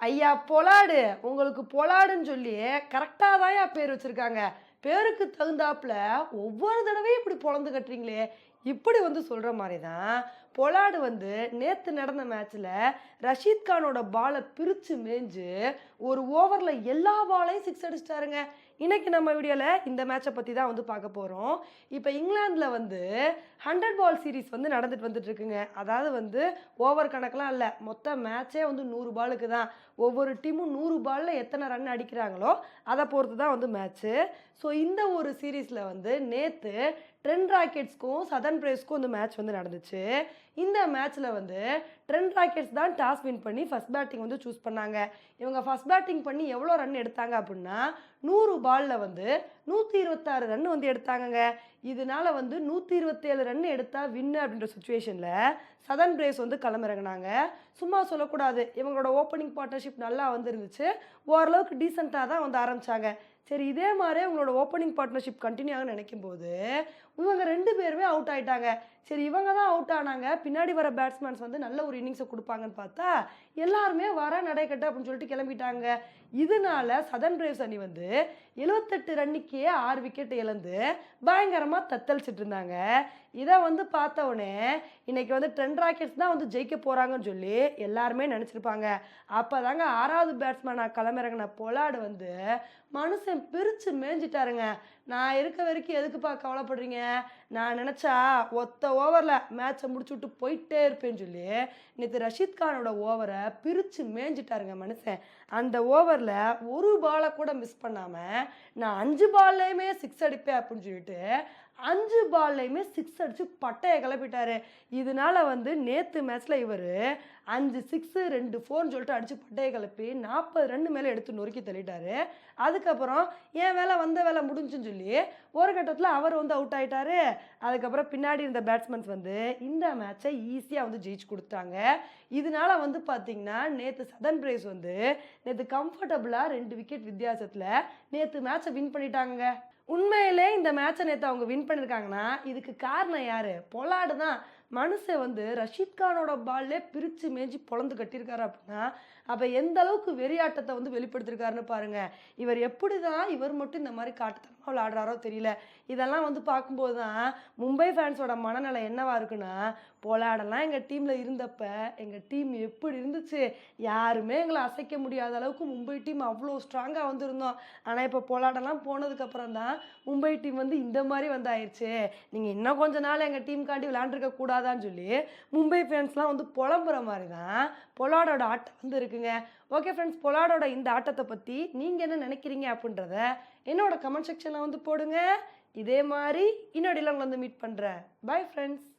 ஐயா பொலாடு உங்களுக்கு பொலாடுன்னு சொல்லி கரெக்டாக தான் பேர் வச்சுருக்காங்க. பேருக்கு தகுந்தாப்புல ஒவ்வொரு தடவையும் இப்படி பொழந்து கட்டுறீங்களே. இப்படி வந்து சொல்கிற மாதிரி தான் பொலாடு வந்து நேற்று நடந்த மேட்ச்சில் ரஷீத் கானோட பாலை பிரித்து மேய்ஞ்சு ஒரு ஓவரில் எல்லா பாலையும் சிக்ஸ் அடிச்சிட்டாருங்க. இன்றைக்கி நம்ம வீடியோவில் இந்த மேட்சை பற்றி தான் வந்து பார்க்க போகிறோம் இப்போ இங்கிலாந்தில் வந்து ஹண்ட்ரட் பால் சீரிஸ் வந்து நடந்துட்டு வந்துட்டு இருக்குங்க. அதாவது வந்து ஓவர் கணக்கெலாம் இல்லை. மொத்த மேட்சே வந்து நூறு பாலுக்கு தான். ஒவ்வொரு டீமும் நூறு பாலில் எத்தனை ரன் அடிக்கிறாங்களோ அதை பொறுத்து தான் வந்து மேட்ச்சு ஸோ இந்த ஒரு சீரீஸில் வந்து நேற்று ட்ரெண்ட் ராக்கெட்ஸ்க்கும் சதன் பிரேஸ்க்கும் வந்து மேட்ச் வந்து நடந்துச்சு. இந்த மேட்ச்சில் வந்து ட்ரெண்ட் ராக்கெட்ஸ் தான் டாஸ் வின் பண்ணி ஃபஸ்ட் பேட்டிங் வந்து சூஸ் பண்ணாங்க. இவங்க ஃபஸ்ட் பேட்டிங் பண்ணி எவ்வளோ ரன் எடுத்தாங்க அப்படின்னா நூறு பாலில் வந்து நூற்றி இருபத்தாறு ரன் வந்து எடுத்தாங்கங்க. இதனால வந்து நூற்றி இருபத்தேழு ரன் எடுத்தால் வின்னு அப்படின்ற சுச்சுவேஷனில் சதன் பிரேஸ் வந்து களமிறங்கினாங்க. சும்மா சொல்லக்கூடாது. இவங்களோட ஓப்பனிங் பார்ட்னர்ஷிப் நல்லா வந்துருந்துச்சு. ஓரளவுக்கு டீசெண்டாக தான் வந்து ஆரம்பித்தாங்க சரி இதே மாதிரி அவங்களோட ஓப்பனிங் பார்ட்னர்ஷிப் கண்டினியூ ஆக நினைக்கும் போது இவங்க ரெண்டு பேருமே அவுட் ஆயிட்டாங்க. சரி இவங்க தான் அவுட் ஆனாங்க. பின்னாடி வர பேட்ஸ்மேன்ஸ் வந்து நல்ல ஒரு இன்னிங்ஸை கொடுப்பாங்கன்னு பார்த்தா எல்லாருமே வர நடைக்கட்டு அப்படின்னு சொல்லிட்டு கிளம்பிட்டாங்க. இதனால சதன் பிரேவ்ஸ் அணி வந்து எழுவத்தெட்டு ரன்னிக்கே ஆறு விக்கெட் இழந்து பயங்கரமாக தத்தளிச்சிட்டு இருந்தாங்க இதை வந்து பார்த்தவொடனே இன்றைக்கி வந்து ட்ரெண்ட் ராக்கெட்ஸ் தான் வந்து ஜெயிக்க போகிறாங்கன்னு சொல்லி எல்லாருமே நினச்சிருப்பாங்க. அப்போ தாங்க ஆறாவது பேட்ஸ்மேனாக களமிறங்கின பொலாடு வந்து மனுஷன் பிரித்து மேய்ஞ்சிட்டாருங்க. நான் இருக்க வரைக்கும் எதுக்குப்பா கவலைப்படுறீங்க? நான் நினச்சா ஒத்த ஓவரில் மேட்சை முடிச்சு விட்டு போயிட்டே இருப்பேன்னு சொல்லி நேற்று ரஷீத் கானோட ஓவரை பிரித்து மேய்ஞ்சிட்டாருங்க மனுஷன். அந்த ஓவரில் ஒரு பாலை கூட மிஸ் பண்ணாமல் நான் அஞ்சு பால்லையுமே சிக்ஸ் அடிப்பேன் அப்படின்னு சொல்லிட்டு அஞ்சு பால்லையுமே சிக்ஸ் அடித்து பட்டையை கிளப்பிட்டாரு. இதனால வந்து நேற்று மேட்ச்சில் இவர் அஞ்சு சிக்ஸு ரெண்டு ஃபோர்னு சொல்லிட்டு அடித்து பட்டையை கிளப்பி நாற்பது ரன் மேலே எடுத்து நொறுக்கி தள்ளிட்டாரு. அதுக்கப்புறம் என் வேலை வந்த வேலை முடிஞ்சுன்னு சொல்லி ஒரு கட்டத்தில் அவர் வந்து அவுட் ஆகிட்டாரு அதுக்கப்புறம் பின்னாடி இருந்த பேட்ஸ்மேன்ஸ் வந்து இந்த மேட்ச்சை ஈஸியாக வந்து ஜெயிச்சு கொடுத்தாங்க இதனால வந்து பார்த்தீங்கன்னா நேற்று சதன் பிரேஸ் வந்து நேற்று கம்ஃபர்டபுளாக ரெண்டு விக்கெட் வித்தியாசத்தில் நேற்று மேட்ச்சை வின் பண்ணிட்டாங்க. உண்மையிலே இந்த மேட்சை நேற்று அவங்க வின் பண்ணியிருக்காங்கன்னா இதுக்கு காரணம் யார்? பொலாடு தான். மனுஷன் வந்து ரஷீத் கானோட பால்லே பிரித்து மேய்ஞ்சி பொழந்து கட்டியிருக்காரு அப்படின்னா அப்போ எந்த அளவுக்கு வெறியாட்டத்தை வந்து வெளிப்படுத்திருக்காருன்னு பாருங்கள் இவர் எப்படி தான் இவர் மட்டும் இந்த மாதிரி காட்டுத்தனமாக விளையாடுறாரோ தெரியல. இதெல்லாம் வந்து பார்க்கும்போது தான் மும்பை ஃபேன்ஸோட மனநிலை என்னவா இருக்குன்னா போலாடெல்லாம் எங்கள் டீமில் இருந்தப்ப எங்கள் டீம் எப்படி இருந்துச்சு? யாருமே எங்களை அசைக்க முடியாத அளவுக்கு மும்பை டீம் அவ்வளோ ஸ்ட்ராங்காக வந்திருந்தோம். ஆனால் இப்போ போலாடெல்லாம் போனதுக்கப்புறம் தான் மும்பை டீம் வந்து இந்த மாதிரி வந்து நீங்கள் இன்னும் கொஞ்ச நாள் எங்கள் டீமுக்காண்டி விளையாண்டுருக்க கூடாதான்னு சொல்லி மும்பை ஃபேன்ஸ்லாம் வந்து புலம்புற மாதிரி தான் பொலாடோட ஆட்டம் வந்து இருக்குங்க. ஓகே ஃப்ரெண்ட்ஸ் பொலாடோட இந்த ஆட்டத்தை பற்றி நீங்கள் என்ன நினைக்கிறீங்க அப்படின்றத என்னோட கமெண்ட் செக்ஷனில் வந்து போடுங்க. இதே மாதிரி இன்னொரு உங்களை வந்து மீட் பண்ணுறேன் பை ஃப்ரெண்ட்ஸ்